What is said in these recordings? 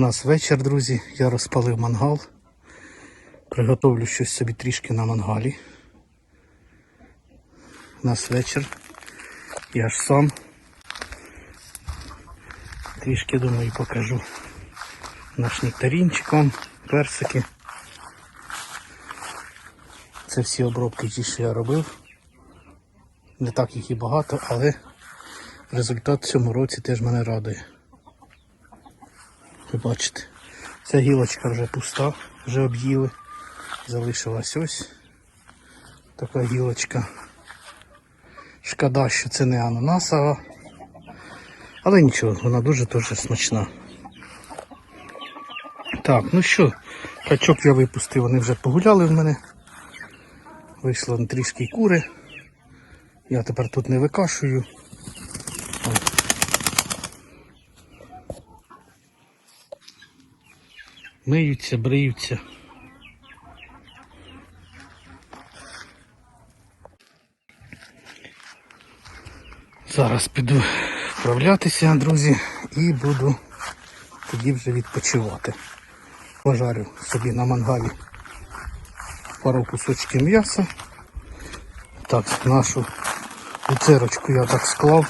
Нас вечір, друзі. Я розпалив мангал. Приготовлю щось собі трішки на мангалі. У нас вечір. Я ж сам. Трішки думаю покажу наш нектарінчик персики. Це всі обробки ті, що я робив. Не так їх і багато, але результат в цьому році теж мене радує. Бачите, ця гілочка вже пуста, вже об'їли. Залишилась ось така гілочка. Шкода, що це не ананасова. Але нічого, вона дуже дуже смачна. Так, ну що, качок я випустив, вони вже погуляли в мене. Вийшло трішки кури. Я тепер тут не викашую. Миються, бриються. Зараз піду вправлятися, друзі, і буду тоді вже відпочивати. Пожарю собі на мангалі пару кусочків м'яса. Так, нашу люцерочку я так склав.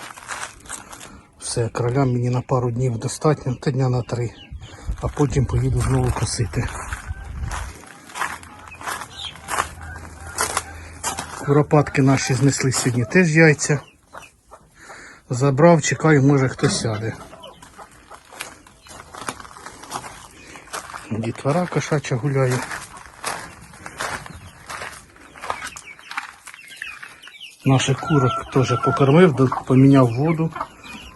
Все, кроля мені на пару днів достатньо, та дня на три. А потім поїду знову косити. Куропатки наші знесли сьогодні теж яйця. Забрав, чекаю, може хтось сяде. Дітвора кошача гуляє. Наших курок теж покормив, поміняв воду,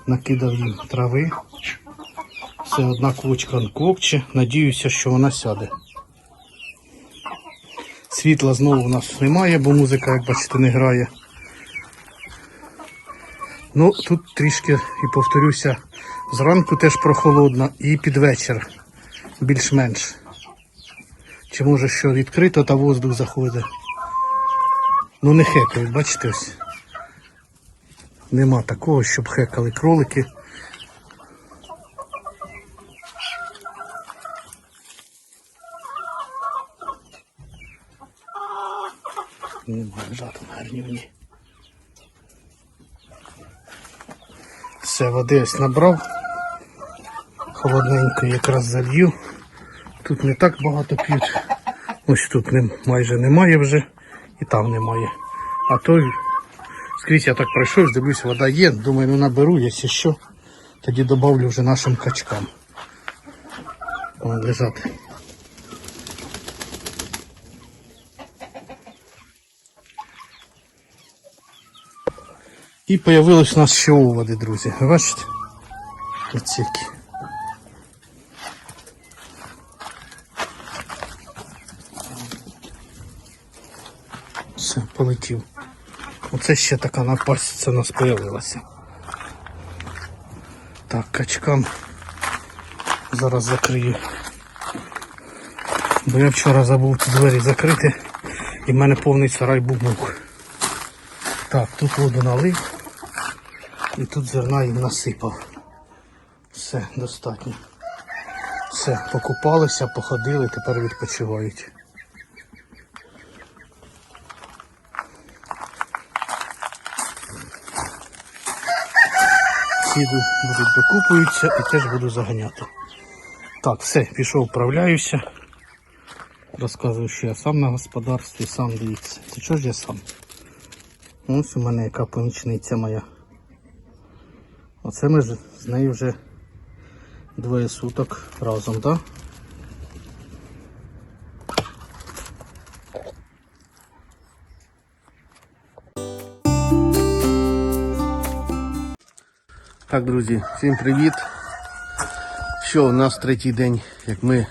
накидав їм трави. Це одна квочка квокче. Надіюся, що вона сяде. Світла знову у нас немає, бо музика, як бачите, не грає. Ну, тут трішки, і повторюся, зранку теж прохолодно і під вечір більш-менш. Чи може що відкрито та воздух заходить. Ну не хекають, бачите ось. Нема такого, щоб хекали кролики. Не лежати на гарнівні. Все, води ось набрав. Холодненько якраз залью. Тут не так багато п'ють. Ось тут майже немає вже і там немає. А то скрізь я так пройшов, дивлюсь, вода є. Думаю, ну наберу, якщо що, тоді додавлю вже нашим качкам. Лежати. І появилось у нас ще оводи, друзі. Бачите? Ось які. Все, полетів. Оце ще така напасть у нас появилася. Так, качкам зараз закрию. Бо я вчора забув ці двері закрити і в мене повний сарай був. Так, тут воду налив і тут зерна їм насипав. Все, достатньо. Все, покупалися, походили, тепер відпочивають. Сіду будуть докупуються і теж буду заганяти. Так, все, пішов, вправляюся. Розказую, що я сам на господарстві, сам дивіться. Це чого ж я сам? Ось у мене яка помічниця моя. Оце ми з з нею вже двоє суток разом, так? Так, друзі, всім привіт. Що у нас третій день, як ми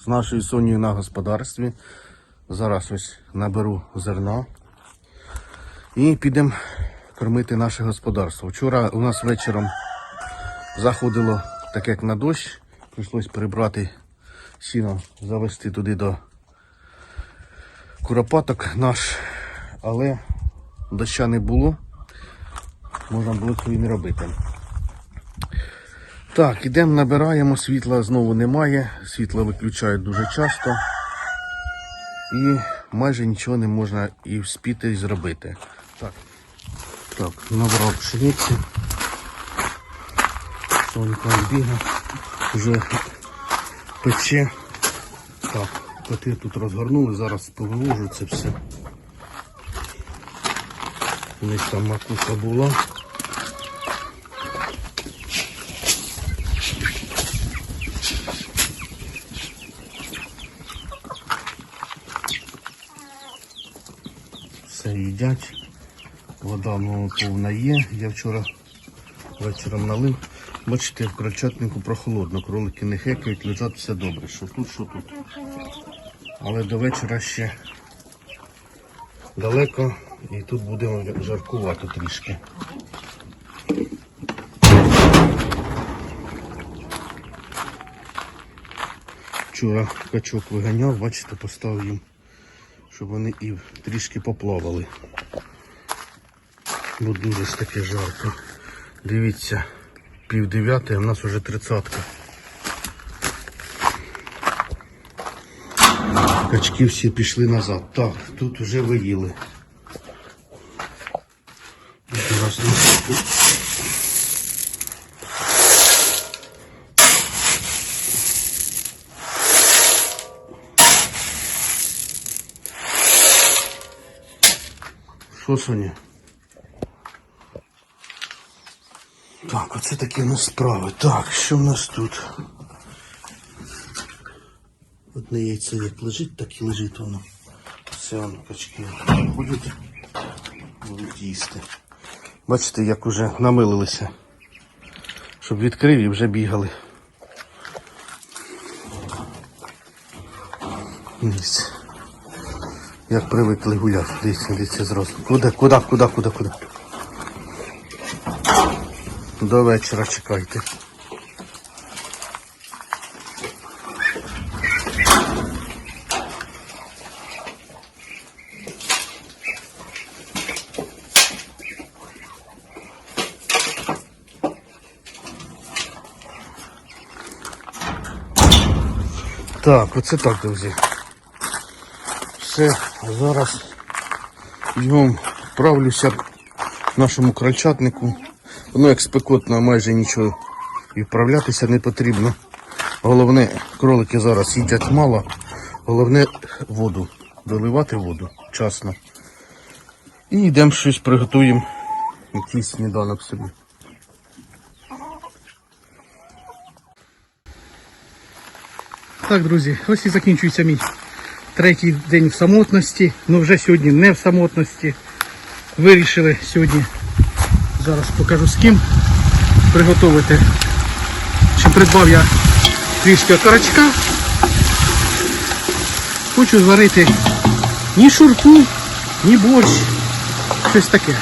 з нашою Сонією на господарстві. Зараз ось наберу зерна і підемо кормити наше господарство. Вчора у нас вечором заходило так як на дощ, прийшлось прибрати сіно, завести туди до куропаток наш, але доща не було, можна було і не робити. Так, ідемо, набираємо, світла знову немає, світло виключають дуже часто. І майже нічого не можна і вспіти і зробити. Так, набрав пшениці. Сонька бігав, вже пече. Так, коти тут розгорнули, зараз повивожу це все. У них там макуха була. Все їдять. Вода ну, повна є. Я вчора вечором налив. Бачите, в крольчатнику прохолодно, кролики не хекають, лежать все добре. Що тут, що тут. Але до вечора ще далеко і тут буде жаркувати трішки. Вчора качок виганяв, бачите, поставив їм, щоб вони і трішки поплавали. Бо дуже ж таке жарко. Дивіться, пів дев'яте, а в нас вже тридцятка. Качки всі пішли назад. Так, тут вже виїли. Зараз. Що, Соня? Так, оце такі у нас справи. Так, що в нас тут? Одне яйце як лежить, так і лежить воно. Все, воно качки ходять, будуть їсти. Бачите, як уже намилилися. Щоб відкрив і вже бігали. Як привикли гуляти. Дивіться, дивіться зразу. Куди, куди, куди, куди, куди? До вечора чекайте. Так, оце так, друзі. Все, зараз бігом вправлюся нашому крольчатнику. Воно як спекотно, майже нічого і вправлятися не потрібно. Головне, кролики зараз їдять мало, головне воду, виливати воду вчасно. І йдемо щось приготуємо, якийсь сніданок собі. Так, друзі, ось і закінчується мій третій день в самотності. Ну вже сьогодні не в самотності. Вирішили сьогодні, зараз покажу з ким приготувати. Чи придбав я трішки окорочка. Хочу зварити ні шурпу, ні борщ. Щось таке.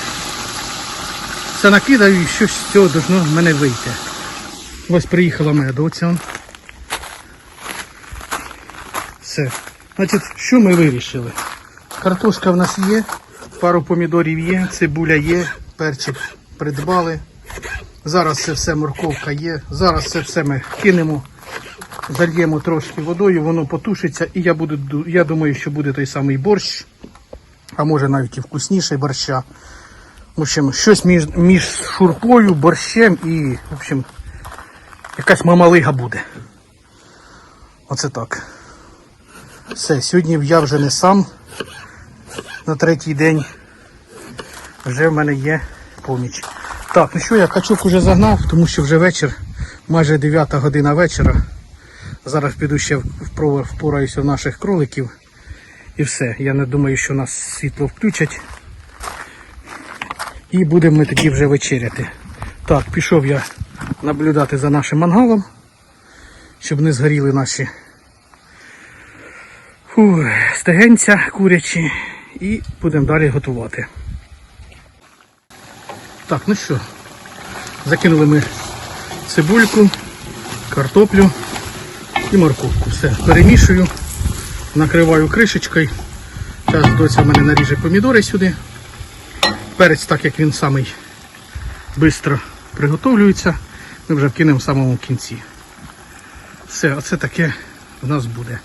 Все накидаю і щось з цього должно в мене вийти. Ось приїхала моя доця. Все. Значить, що ми вирішили? Картошка в нас є, пару помідорів є, цибуля є, перчик придбали. Зараз це все морковка є. Зараз це все ми кинемо, зальємо трошки водою, воно потушиться і я буду, я думаю, що буде той самий борщ, а може навіть і вкусніший борща. В общем, щось між, між шурпою, борщем і, в общем, якась мамалига буде. Оце так. Все, сьогодні я вже не сам на третій день. Вже в мене є поміч. Так, ну що, я качок уже загнав, тому що вже вечір, майже 9 година вечора. Зараз піду ще впораюся в наших кроликів. І все. Я не думаю, що нас світло включать. І будемо ми тоді вже вечеряти. Так, пішов я наблюдати за нашим мангалом, щоб не згоріли наші Фу, стегенця курячі і будемо далі готувати. Так, ну що, закинули ми цибульку, картоплю і морковку. Все, перемішую, накриваю кришечкою. Зараз доця в мене наріже помідори сюди. Перець, так як він самий швидко приготовлюється. Ми вже вкинемо в самому кінці. Все, оце таке в нас буде.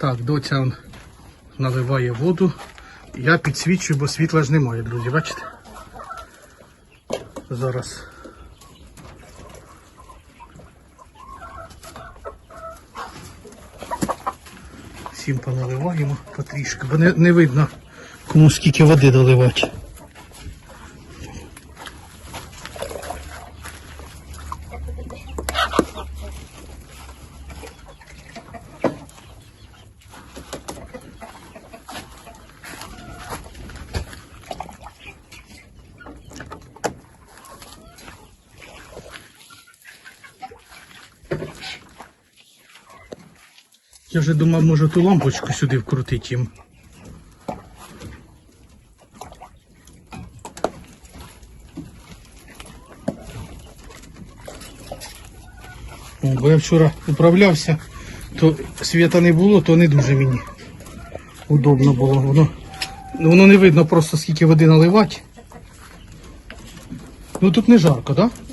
Так, доця он наливає воду. Я підсвічую, бо світла ж немає, друзі, бачите? Зараз. Всім поналиваємо потрішки, бо не, не видно, кому скільки води доливати. Я вже думав, може ту лампочку сюди вкрутити їм. О, бо я вчора управлявся, то світа не було, то не дуже мені удобно було. Воно, воно не видно просто скільки води наливати. Ну тут не жарко, так? Да?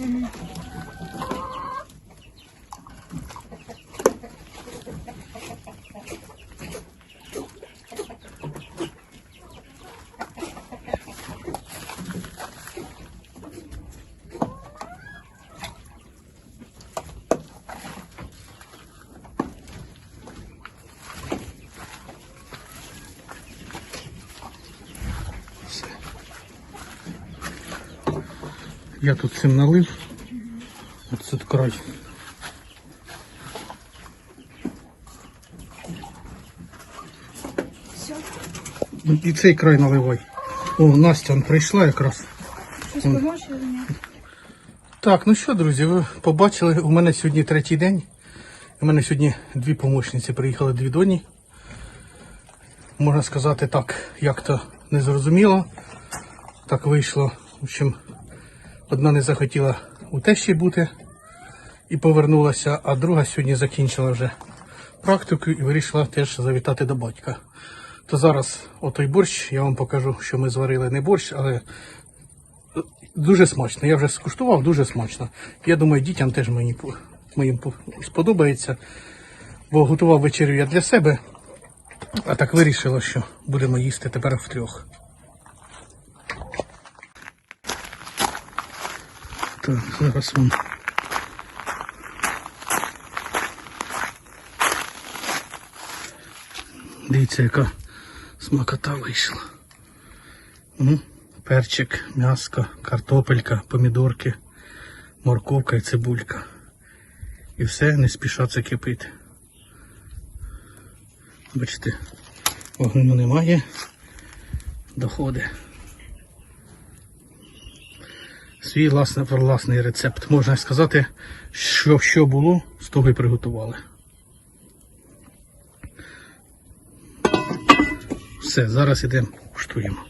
Я тут цим налив. Оце край. Ну, І цей край наливай. О, Настя прийшла якраз. Щось поможеш мені? Так, ну що, друзі, ви побачили, у мене сьогодні третій день. У мене сьогодні дві помічниці приїхали дві доні. Можна сказати так, як то не зрозуміло. Так вийшло. В общем, одна не захотіла у тещі бути і повернулася, а друга сьогодні закінчила вже практику і вирішила теж завітати до батька. То зараз отой борщ, я вам покажу, що ми зварили не борщ, але Дуже смачно. Я вже скуштував, дуже смачно. Я думаю, дітям теж мені моїм сподобається. Бо готував вечерю я для себе, а так вирішило, що будемо їсти тепер втрьох. Так, зараз вам. Дивіться, яка смакота вийшла. М, Перчик, м'яско, картопелька, помідорки, морковка і цибулька. І все, не спіша це кипить. Бачите, вогню немає, доходить. Свій власний, власний рецепт. Можна сказати, що, що було, з того і приготували. Все, зараз йдемо куштуємо.